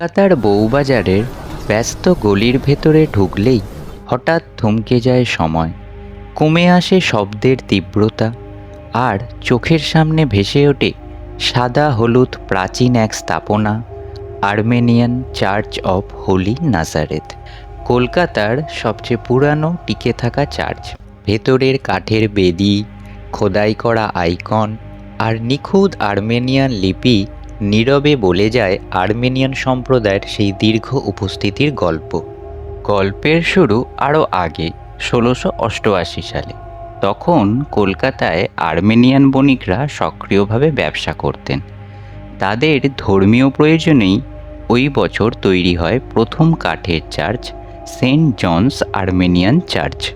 কলকাতার বউবাজারের ব্যস্ত গলির ভেতরে ঢুকলেই হঠাৎ থমকে যায় সময়। কমে আসে শব্দের তীব্রতা আর চোখের সামনে ভেসে ওঠে সাদা হলুদ প্রাচীন এক স্থাপনা, Armenian church of holy Nazareth, কলকাতার সবচেয়ে পুরানো টিকে থাকা চার্চ। ভেতরের কাঠের বেদি, খোদাই করা আইকন আর নিখুঁত আর্মেনিয়ান লিপি নীরবে বলে যায় আর্মেনিয়ান সম্প্রদায়ের সেই দীর্ঘ উপস্থিতির গল্প। গল্পের শুরু আরও আগে, ষোলোশো অষ্টআশি সালে। তখন কলকাতায় আর্মেনিয়ান বণিকরা সক্রিয়ভাবে ব্যবসা করতেন। তাদের ধর্মীয় প্রয়োজনেই ওই বছর তৈরি হয় প্রথম কাঠের church, saint John's Armenian church.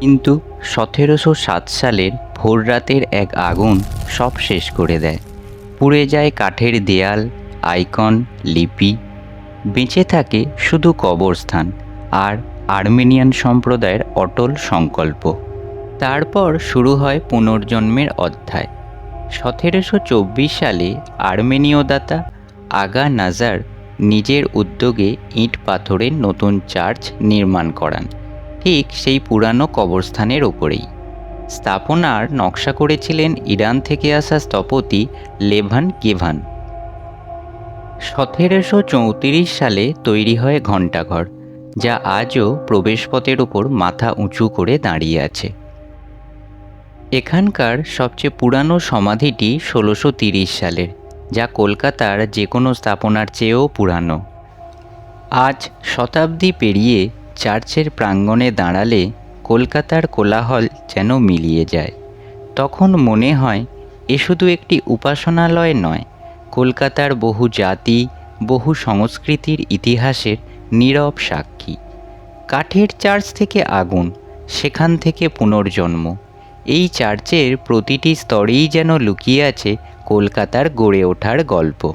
কিন্তু সতেরোশো সাত সালের ভোররাতের এক আগুন সব শেষ করে দেয়। পুড়ে যায় কাঠের দেয়াল, আইকন, লিপি। বেঁচে থাকে শুধু কবরস্থান আর আর্মেনিয়ান সম্প্রদায়ের অটল সংকল্প। তারপর শুরু হয় পুনর্জন্মের অধ্যায়। সতেরোশো চব্বিশ সালে আর্মেনীয় দাতা আগা নাজার নিজের উদ্যোগে ইট পাথরের নতুন চার্চ নির্মাণ করান। ঠিক সেই পুরানো কবরস্থানের ওপরেই। স্থাপনার নকশা করেছিলেন ইরান থেকে আসা স্থপতি লেভান কেভান সতেরোশো চৌত্রিশ সালে তৈরি হয় ঘণ্টাঘর, যা আজও প্রবেশপথের ওপর মাথা উঁচু করে দাঁড়িয়ে আছে। এখানকার সবচেয়ে পুরানো সমাধিটি ষোলোশো তিরিশ সালের, যা কলকাতার যে কোনো স্থাপনার চেয়েও পুরানো। আজ শতাব্দী পেরিয়ে চার্চের প্রাঙ্গণে দাঁড়ালে কলকাতার কোলাহল যেন মিলিয়ে যায়। তখন মনে হয়, এ শুধু একটি উপাসনালয় নয়, কলকাতার বহু জাতি, বহু সংস্কৃতির ইতিহাসের নীরব সাক্ষী। কাঠের চার্চ থেকে আগুন, সেখান থেকে পুনর্জন্ম। এই চার্চের প্রতিটি স্তরেই যেন লুকিয়ে আছে কলকাতার গড়ে ওঠার গল্প।